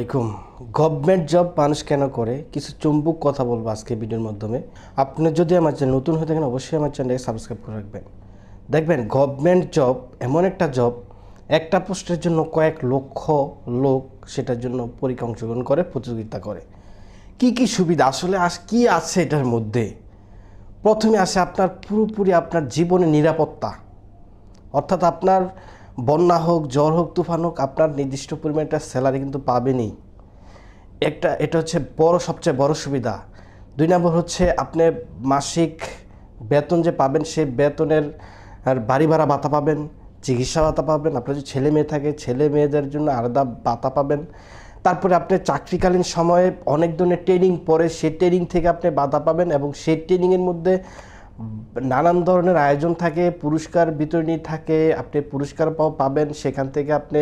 আলাইকুম। Government job মানুষ কেন করে? কিছু চুম্বুক কথা বলব আজকে ভিডিওর মাধ্যমে। আপনি যদি আমার চ্যানেল নতুন হয়ে থাকেন, অবশ্যই আমার চ্যানেলকে সাবস্ক্রাইব করে রাখবেন। দেখবেন, গভর্নমেন্ট জব এমন একটা জব, একটা পোস্টের জন্য কয়েক লক্ষ লোক সেটার জন্য পরীক্ষা অংশগ্রহণ করে, প্রতিযোগিতা করে। কি কি সুবিধা? আসলে আস, কি আছে এটার মধ্যে? প্রথমে আসে আপনার পুরোপুরি আপনার জীবনের নিরাপত্তা। অর্থাৎ আপনার বন্যা হোক, জ্বর হোক, তুফান হোক, আপনার নির্দিষ্ট পরিমাণ একটা স্যালারি কিন্তু পাবেনই। একটা, এটা হচ্ছে বড়, সবচেয়ে বড় সুবিধা। দুই নম্বর হচ্ছে আপনি মাসিক বেতন যে পাবেন, সেই বেতনের বাড়ি ভাড়া ভাতা পাবেন, চিকিৎসা ভাতা পাবেন, আপনার যদি ছেলে মেয়ে থাকে, ছেলে মেয়েদের জন্য আলাদা ভাতা পাবেন। তারপরে আপনি চাকরিকালীন সময়ে অনেক ধরনের ট্রেনিং পরে সেই ট্রেনিং থেকে আপনি বাধা পাবেন এবং সেই ট্রেনিংয়ের মধ্যে নানান ধরনের আয়োজন থাকে, পুরস্কার বিতরণী থাকে, আপনি পুরস্কার পাবেন, সেখান থেকে আপনি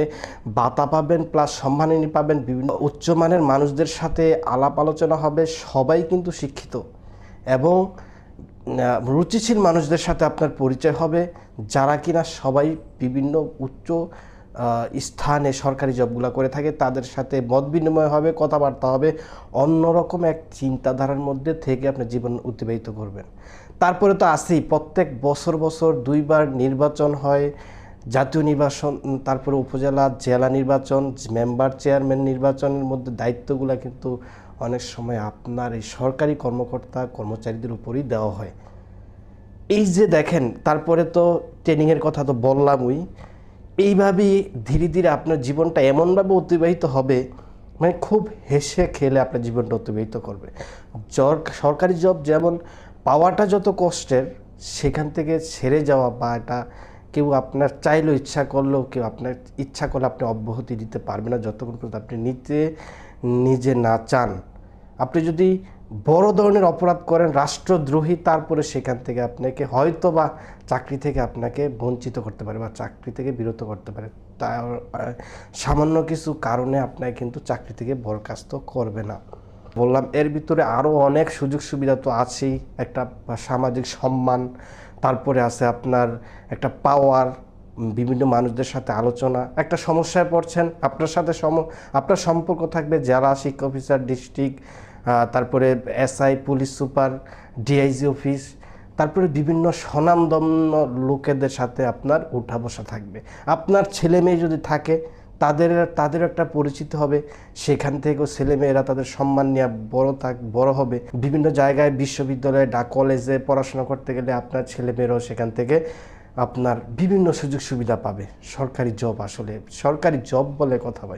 বাতা পাবেন প্লাস সম্মাননী পাবেন, বিভিন্ন উচ্চমানের মানুষদের সাথে আলাপ আলোচনা হবে, সবাই কিন্তু শিক্ষিত এবং রুচিশীল মানুষদের সাথে আপনার পরিচয় হবে, যারা কিনা সবাই বিভিন্ন উচ্চ স্থানে সরকারি জবগুলো করে থাকে, তাদের সাথে মত বিনিময় হবে, কথাবার্তা হবে, অন্যরকম এক চিন্তাধারার মধ্যে থেকে আপনার জীবন অতিবাহিত করবেন। তারপরে তো আছেই, প্রত্যেক বছর বছর দুইবার নির্বাচন হয়, জাতীয় নির্বাচন তারপরে উপজেলা, জেলা নির্বাচন, মেম্বার চেয়ারম্যান নির্বাচনের মধ্যে দায়িত্বগুলো কিন্তু অনেক সময় আপনার এই সরকারি কর্মকর্তা, কর্মচারীদের উপরই দেওয়া হয়। এই যে দেখেন, তারপরে তো ট্রেনিংয়ের কথা তো বললামই এইভাবেই ধীরে ধীরে আপনার জীবনটা এমনভাবে অতিবাহিত হবে মানে খুব হেসে খেলে আপনার জীবনটা অতিবাহিত করবে। সরকারি জব যেমন পাওয়াটা যত কষ্টের, সেখান থেকে ছেড়ে যাওয়া বা এটা কেউ আপনার চাইলেও ইচ্ছা করলেও কেউ আপনার ইচ্ছা করলে আপনি অব্যাহতি দিতে পারবেন না, যতক্ষণ পর্যন্ত আপনি নিতে, নিজে না চান। আপনি যদি বড় ধরনের অপরাধ করেন রাষ্ট্রদ্রোহী তারপরে সেখান থেকে আপনাকে হয়তো বা চাকরি থেকে আপনাকে বঞ্চিত করতে পারে বা চাকরি থেকে বিরত করতে পারে। তা আহ, সামান্য কিছু কারণে আপনাকে কিন্তু চাকরি থেকে বরখাস্ত করবে না। বললাম এর ভিতরে আরও অনেক সুযোগ সুবিধা তো আছেই। একটা সামাজিক সম্মান তারপরে আছে আপনার একটা পাওয়ার বিভিন্ন মানুষদের সাথে আলোচনা। একটা সমস্যায় পড়ছেন আপনার সাথে সম আপনার সম্পর্ক থাকবে জেলা শিক্ষা অফিসার ডিস্ট্রিক্ট তারপরে SI, police super, DIG office, তারপরে বিভিন্ন স্বনামধন্য লোকেদের সাথে আপনার উঠা বসা থাকবে। আপনার ছেলে মেয়ে যদি থাকে, তাদের তাদের একটা পরিচিত হবে। সেখান থেকেও ছেলে মেয়েরা তাদের সম্মান নিয়ে বড় থাক, বড় হবে। বিভিন্ন জায়গায় বিশ্ববিদ্যালয়ে ডা কলেজে পড়াশোনা করতে গেলে আপনার ছেলে মেয়েরাও সেখান থেকে আপনার বিভিন্ন সুযোগ সুবিধা পাবে। সরকারি জব আসলে, সরকারি জব বলে কথা ভাই।